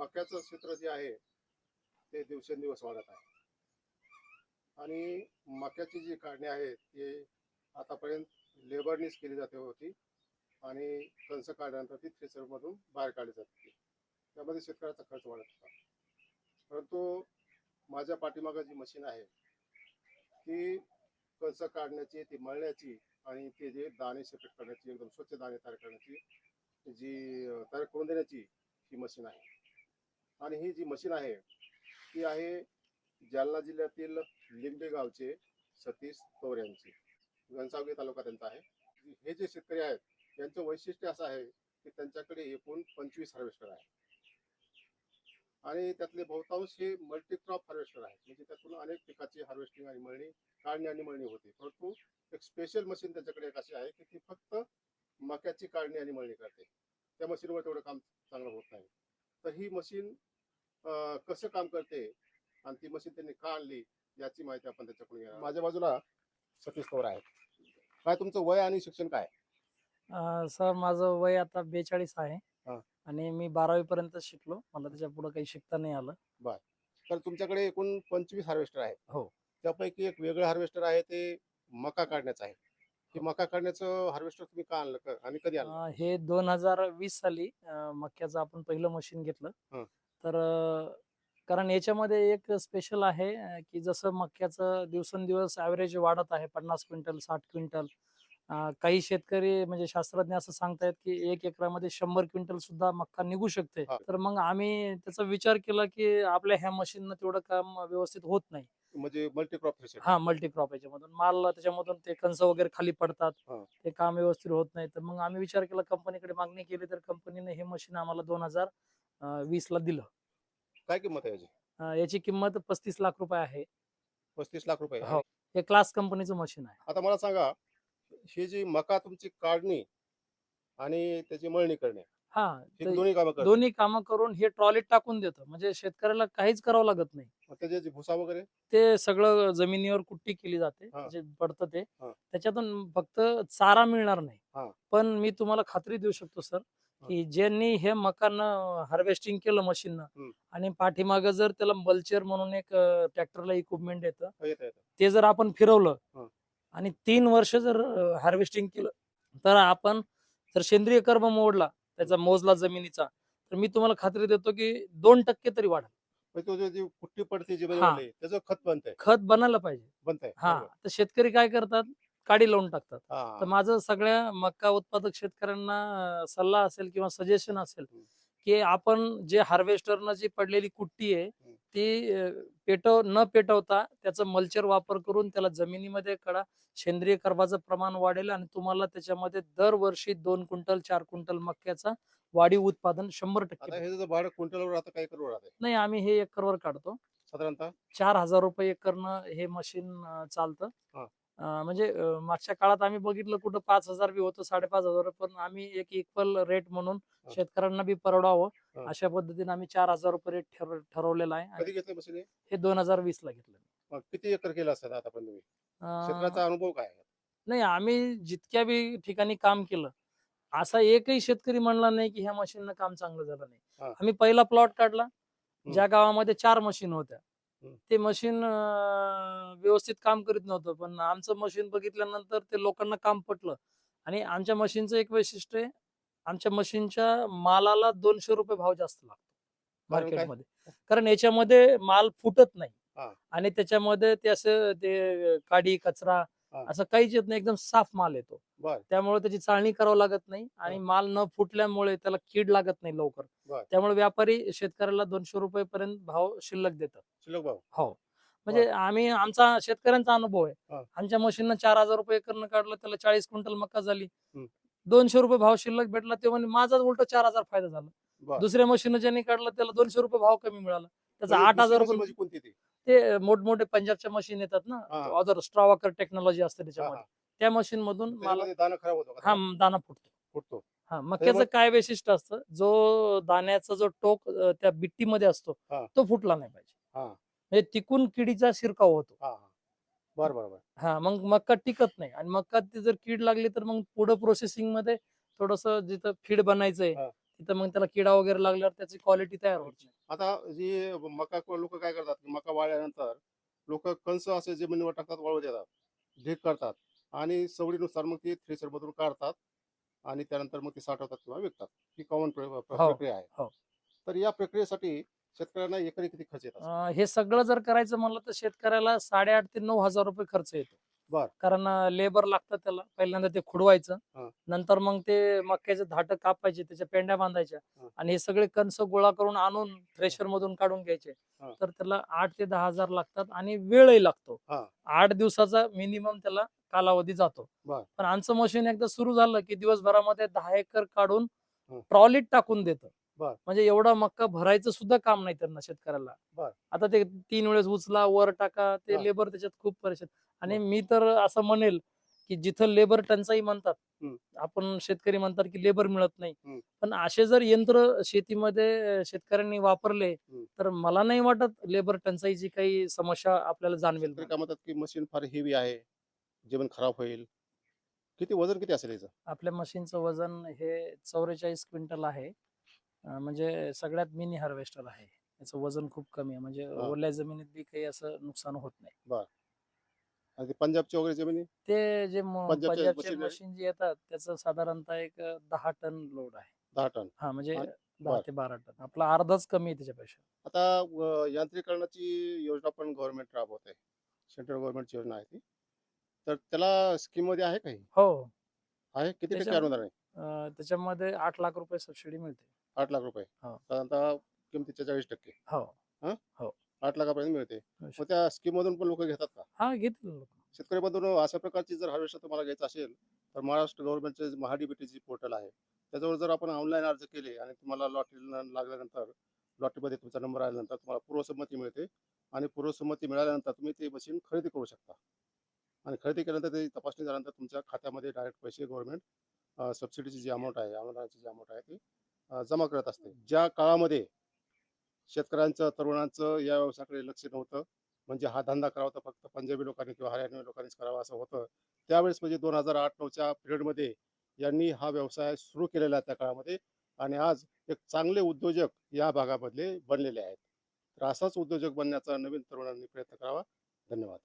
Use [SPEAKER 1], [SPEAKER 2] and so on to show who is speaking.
[SPEAKER 1] मक्याचं क्षेत्र जे आहे ते दिवसेंदिवस वाढत आहे. आणि मक्याची जी काढणी आहे ते आतापर्यंत लेबरनीच केली जाते होती आणि कणसं काढल्यानंतर ती थ्रेसरमधून बाहेर काढली जात. होती त्यामध्ये शेतकऱ्याचा खर्च वाढत होता. परंतु माझ्या पाठीमागं जी मशीन आहे ती कणसं काढण्याची ती मळण्याची आणि ते जे दाणे सेपरेट करण्याची एकदम स्वच्छ दाणे तयार करण्याची जी तयार करून देण्याची ही मशीन आहे. आणि ही जी मशीन आहे ती आहे जालना जिल्ह्यातील लिंबे गावचे सतीश तोर यांची. घनसावगी तालुका त्यांचा आहे. हे जे शेतकरी आहेत यांचं वैशिष्ट्य असं आहे की त्यांच्याकडे एकूण पंचवीस हार्वेस्टर आहे आणि त्यातले बहुतांश हे मल्टीक्रॉप हार्वेस्टर आहेत. म्हणजे त्यातून अनेक पिकाची हार्वेस्टिंग आणि मळणी काढणी आणि मळणी होते. परंतु एक स्पेशल मशीन त्यांच्याकडे एक अशी आहे की ती फक्त मक्याची काढणी आणि मळणी करते. त्या मशीनवर तेवढं काम चांगलं होत नाही. तर ही मशीन कसं काम करते? आणि ती मशीन त्यांनी का आणली? याची माहिती आपण त्याच्याकडून घेणार माझ्या बाजूला सतीश पवार आहेत. काय तुमचं वय आणि शिक्षण काय?
[SPEAKER 2] सर माझं वय आता बेचाळीस आहे.
[SPEAKER 1] हा.
[SPEAKER 2] आणि मी बारावी पर्यंत शिकलो. मला त्याच्या पुढे काही शिकता नाही आलं.
[SPEAKER 1] तर तुमच्याकडे एकूण पंचवीस हार्वेस्टर आहेत.
[SPEAKER 2] हो.
[SPEAKER 1] त्यापैकी एक वेगळं हार्वेस्टर आहे ते मका काढण्याचं आहे. हे मका काढण्याचं हार्वेस्टर तुम्ही का आणलं? आणि कधी आणलं?
[SPEAKER 2] हे दोन हजार वीस साली मक्याचं आपण पहिलं मशीन घेतलं.
[SPEAKER 1] हं.
[SPEAKER 2] तर कारण याच्यामध्ये एक स्पेशल आहे की जसं मक्याचं दिवसेंदिवस ॲव्हरेज वाढत आहे पन्नास क्विंटल साठ क्विंटल. काही शेतकरी म्हणजे शास्त्रज्ञ असं सांगतायत की एक एकरामध्ये शंभर क्विंटल सुद्धा मक्का निघू शकते. तर मग आम्ही त्याचा विचार केला की आपल्या ह्या मशीननं तेवढं काम व्यवस्थित होत नाही.
[SPEAKER 1] म्हणजे मल्टीक्रॉप
[SPEAKER 2] हा मल्टीक्रॉप याच्यामधून माल त्याच्यामधून ते कंस वगैरे खाली पडतात. ते काम व्यवस्थित होत नाही. तर मग आम्ही विचार केला कंपनीकडे मागणी केली तर कंपनीने हे मशीन आम्हाला दोन हजार वीस ला दिलं.
[SPEAKER 1] काय किंमत आहे याची?
[SPEAKER 2] अं, याची किंमत पस्तीस लाख रुपये आहे.
[SPEAKER 1] पस्तीस लाख रुपये
[SPEAKER 2] हो. हे क्लास कंपनीचं मशीन आहे.
[SPEAKER 1] आता मला सांगा ही जी मका तुमची काढणी आणि त्याची मळणी करणे
[SPEAKER 2] हा
[SPEAKER 1] ही
[SPEAKER 2] तर
[SPEAKER 1] दोन्ही कामं
[SPEAKER 2] दोन्ही कामं करून हे ट्रॉलीत टाकून देतं. म्हणजे शेतकऱ्याला काहीच करावं लागत नाही.
[SPEAKER 1] मग त्याचे जे भुसा वगैरे?
[SPEAKER 2] ते सगळं जमिनीवर कुट्टी केली जाते.
[SPEAKER 1] हा.
[SPEAKER 2] जे पडतं ते.
[SPEAKER 1] हा.
[SPEAKER 2] त्याच्यातून फक्त चारा मिळणार
[SPEAKER 1] हा.
[SPEAKER 2] नाही पण मी तुम्हाला खात्री देऊ शकतो सर. की ज्यांनी हे मकानं हार्वेस्टिंग केलं मशीननं. आणि पाठीमागं जर त्याला बल्चर म्हणून एक ट्रॅक्टरला इक्विपमेंट येतं ते जर आपण फिरवलं. आणि तीन वर्ष जर हार्वेस्टिंग केलं तर आपण जर सेंद्रिय कर्म मोडला त्याचा मोजला जमिनीचा तर मी तुम्हाला खात्री देतो की दोन टक्के तरी वाढेल
[SPEAKER 1] मग तो जो जी कुट्टी पडते जी. बनवली त्याचं खत
[SPEAKER 2] खत बनायला पाहिजे
[SPEAKER 1] बनतंय
[SPEAKER 2] हा. तर शेतकरी काय करतात काडी लावून टाकतात. तर माझं सगळ्या मक्का उत्पादक शेतकऱ्यांना सल्ला असेल किंवा सजेशन असेल. की आपण जे हार्वेस्टरनं जी पडलेली कुट्टी आहे. ती पेटव न पेटवता त्याचं मल्चर वापर करून त्याला जमिनीमध्ये कडा सेंद्रिय कर्बाचं प्रमाण वाढेल आणि तुम्हाला त्याच्यामध्ये दरवर्षी दोन क्विंटल चार क्विंटल मक्याचा वाढीव उत्पादन शंभर टक्के
[SPEAKER 1] आता
[SPEAKER 2] भेटेल.
[SPEAKER 1] जर भाडं क्विंटलवर आता काय करू राहते
[SPEAKER 2] नाही आम्ही हे एकरवर काढतो
[SPEAKER 1] साधारणतः
[SPEAKER 2] चार हजार रुपये एकरनं हे मशीन चालतं म्हणजे मागच्या काळात आम्ही बघितलं कुठं पाच हजार बी होतं साडेपाच हजार पण आम्ही एक इक्वल रेट म्हणून. शेतकऱ्यांना बी परवडावं. अशा पद्धतीने आम्ही चार हजार रुपये रेट ठरव ठरवलेला आहे
[SPEAKER 1] हे?
[SPEAKER 2] दोन हजार वीस ला घेतलं
[SPEAKER 1] किती एकर केलं असतं आता पण तुम्ही अनुभव काय?
[SPEAKER 2] नाही आम्ही जितक्या बी ठिकाणी काम केलं असा एकही शेतकरी म्हणला नाही की ह्या मशीननं काम चांगलं झालं नाही. आम्ही पहिला प्लॉट काढला ज्या गावामध्ये चार मशीन होत्या. ते मशीन व्यवस्थित काम करीत नव्हतं. पण आमचं मशीन बघितल्यानंतर ते लोकांना काम पटलं. आणि आमच्या मशीनचं एक वैशिष्ट्य आहे आमच्या मशीनच्या मालाला दोनशे रुपये भाव जास्त लागतो? मार्केटमध्ये. कारण याच्यामध्ये माल फुटत नाही. आणि त्याच्यामध्ये ते असं ते काडी कचरा. असं काहीच येत नाही. एकदम साफ माल येतो. त्यामुळे त्याची चाळणी करावं लागत नाही आणि. माल न फुटल्यामुळे त्याला कीड लागत नाही लवकर. त्यामुळे व्यापारी शेतकऱ्याला दोनशे रुपये पर्यंत भाव शिल्लक देतात
[SPEAKER 1] शिल्लक भाऊ
[SPEAKER 2] हो म्हणजे आम्ही आमचा शेतकऱ्यांचा अनुभव आहे. आमच्या मशीननं चार हजार रुपये एकरनं काढलं त्याला चाळीस क्विंटल मका झाली. दोनशे रुपये भाव शिल्लक भेटला ते म्हणजे माझाच उलट चार हजार फायदा झाला. दुसऱ्या मशीन ज्यांनी काढलं त्याला दोनशे रुपये भाव कमी मिळाला त्याचा
[SPEAKER 1] म्हणजे
[SPEAKER 2] आठ हजार
[SPEAKER 1] मशीन
[SPEAKER 2] रुपये
[SPEAKER 1] ती
[SPEAKER 2] मोठमोठे पंजाबच्या मशीन येतात ना. अदर स्ट्रॉवाकर टेक्नॉलॉजी असते त्याच्यामध्ये. त्या मशीन मधून मला
[SPEAKER 1] त्याच्यामध्ये दाणा खराब होतो का
[SPEAKER 2] हा दाना फुटतो.
[SPEAKER 1] फुटतो.
[SPEAKER 2] हा मक्याचं काय वैशिष्ट्य असतं? जो दाण्याचा जो टोक अं, त्या बिट्टीमध्ये असतो
[SPEAKER 1] हा.
[SPEAKER 2] तो फुटला नाही पाहिजे.
[SPEAKER 1] हा.
[SPEAKER 2] म्हणजे तिकून किडीचा शिरकाव होतो.
[SPEAKER 1] हा हा. बर बर बर.
[SPEAKER 2] हा मग मक्का टिकत नाही आणि मक्का ती जर कीड लागली तर मग पुढं प्रोसेसिंगमध्ये थोडस जिथं फीड बनायचंय
[SPEAKER 1] हा.
[SPEAKER 2] तिथं मग त्याला किडा वगैरे लागल्यावर त्याची क्वालिटी तयार होत नाही.
[SPEAKER 1] आता जी मका लोक काय करतात? की मका वाळल्यानंतर लोक कंस असे जमिनीवर टाकतात वाळू देतात ढीक करतात. आणि सवडीनुसार मग ते थ्रेसर मधून काढतात आणि त्यानंतर मग ते साठवतात किंवा विकतात. ही कॉमन
[SPEAKER 2] हो,
[SPEAKER 1] प्रक्रिया आहे.
[SPEAKER 2] हो.
[SPEAKER 1] तर या प्रक्रियेसाठी शेतकऱ्यांना एकरी किती खर्च येतात
[SPEAKER 2] अं, हे सगळं जर करायचं म्हणलं तर शेतकऱ्याला साडेआठ ते नऊ हजार रुपये खर्च येतो.
[SPEAKER 1] बर.
[SPEAKER 2] कारण लेबर लागतं त्याला पहिल्यांदा ते खुडवायचं
[SPEAKER 1] हा.
[SPEAKER 2] नंतर मग ते मक्याचे धाट कापायचे त्याच्या पेंड्या बांधायच्या
[SPEAKER 1] हा.
[SPEAKER 2] आणि हे सगळे कणस गोळा करून आणून थ्रेशर मधून काढून घ्यायचे
[SPEAKER 1] हा.
[SPEAKER 2] तर त्याला आठ ते दहा हजार लागतात आणि वेळही लागतो
[SPEAKER 1] हा.
[SPEAKER 2] आठ दिवसाचा मिनिमम त्याला कालावधी जातो
[SPEAKER 1] बर.
[SPEAKER 2] पण आमचं मशीन एकदा सुरू झालं की दिवसभरामध्ये दहा एकर काढून
[SPEAKER 1] हं.
[SPEAKER 2] ट्रॉलीत टाकून देतं
[SPEAKER 1] बर.
[SPEAKER 2] म्हणजे एवढा मक्का भरायचं सुद्धा काम नाही त्यांना शेतकऱ्याला
[SPEAKER 1] बर.
[SPEAKER 2] आता ते तीन वेळेस उचला वर टाका ते. लेबर त्याच्यात खूप परेशान आणि
[SPEAKER 1] बर.
[SPEAKER 2] मी तर असं म्हणेल की जिथं लेबर टंचाई म्हणतात
[SPEAKER 1] हम्म.
[SPEAKER 2] आपण शेतकरी म्हणतात की लेबर मिळत नाही. पण असे जर यंत्र शेतीमध्ये अं, शेतकऱ्यांनी वापरले
[SPEAKER 1] हम्म.
[SPEAKER 2] तर मला नाही वाटत लेबर टंचाईची काही समस्या आपल्याला जाणवेल
[SPEAKER 1] शेतकरी काय म्हणतात की मशीन फार हेवी आहे जमीन खराब होईल किती वजन किती असेल याचं
[SPEAKER 2] आपल्या मशीनचं वजन हे चौवेचाळीस क्विंटल आहे म्हणजे सगळ्यात मिनी हार्वेस्टर आहे. याचं वजन खूप कमी आहे. म्हणजे. ओल्या जमिनीत बी काही असं नुकसान होत नाही.
[SPEAKER 1] आणि ते पंजाबची वगैरे जमिनी?
[SPEAKER 2] ते जे म-
[SPEAKER 1] पंजाबच्या
[SPEAKER 2] पंजाबचे? मशीन जे येतात त्याचं साधारणतः एक दहा टन लोड आहे.
[SPEAKER 1] दहा टन.
[SPEAKER 2] हा म्हणजे
[SPEAKER 1] आणि-
[SPEAKER 2] दहा
[SPEAKER 1] बर.
[SPEAKER 2] ते बारा टन. आपला अर्धाच कमी आहे त्याच्यापेक्षा.
[SPEAKER 1] आता यांत्रिकरणाची योजना पण गव्हर्नमेंट राबवत आहे सेंट्रल गव्हर्नमेंटची योजना आहे ती. तर त्याला स्कीममध्ये आहे काही?
[SPEAKER 2] हो.
[SPEAKER 1] आहे? किती टक्के अनुदान आहे?
[SPEAKER 2] अं, त्याच्यामध्ये आठ लाख रुपये सबसिडी मिळते.
[SPEAKER 1] आठ लाख रुपये?
[SPEAKER 2] हो.
[SPEAKER 1] साधारणतः किमतीच्या चाळीस टक्के.
[SPEAKER 2] हो.
[SPEAKER 1] आठ लाखापर्यंत मिळते.
[SPEAKER 2] हो.
[SPEAKER 1] मग त्या स्कीम मधून पण लोक घेतात का?
[SPEAKER 2] हा घेतील लोक.
[SPEAKER 1] शेतकरी मधून अशा प्रकारची जर हार्वेस्टर तुम्हाला घ्यायचं असेल तर महाराष्ट्र गव्हर्नमेंटचे महाडीबीटीची पोर्टल आहे त्याच्यावर जर आपण ऑनलाईन अर्ज केले आणि तुम्हाला लॉटरी लागल्यानंतर लॉटरीमध्ये तुमचा नंबर आल्यानंतर तुम्हाला पूर्वसंमती मिळते आणि पूर्वसंमती मिळाल्यानंतर तुम्ही ते मशीन खरेदी करू शकता. आणि खरेदी केल्यानंतर ते तपासणी झाल्यानंतर तुमच्या खात्यामध्ये डायरेक्ट पैसे गव्हर्नमेंट सबसिडीची जी अमाऊंट आहे अनुदानाची जी अमाऊंट आहे ती जमा करत असते. ज्या काळामध्ये शेतकऱ्यांचं तरुणांचं या व्यवसायाकडे लक्ष नव्हतं म्हणजे हा धंदा करावा तर फक्त पंजाबी लोकांनी किंवा हरियाणवी लोकांनीच करावा असं होतं त्यावेळेस म्हणजे दोन हजार आठ नऊच्या पिरियडमध्ये यांनी हा व्यवसाय सुरू केलेला आहे त्या काळामध्ये आणि आज एक चांगले उद्योजक या भागामधले बनलेले आहेत. तर असाच उद्योजक बनण्याचा नवीन तरुणांनी प्रयत्न करावा. धन्यवाद.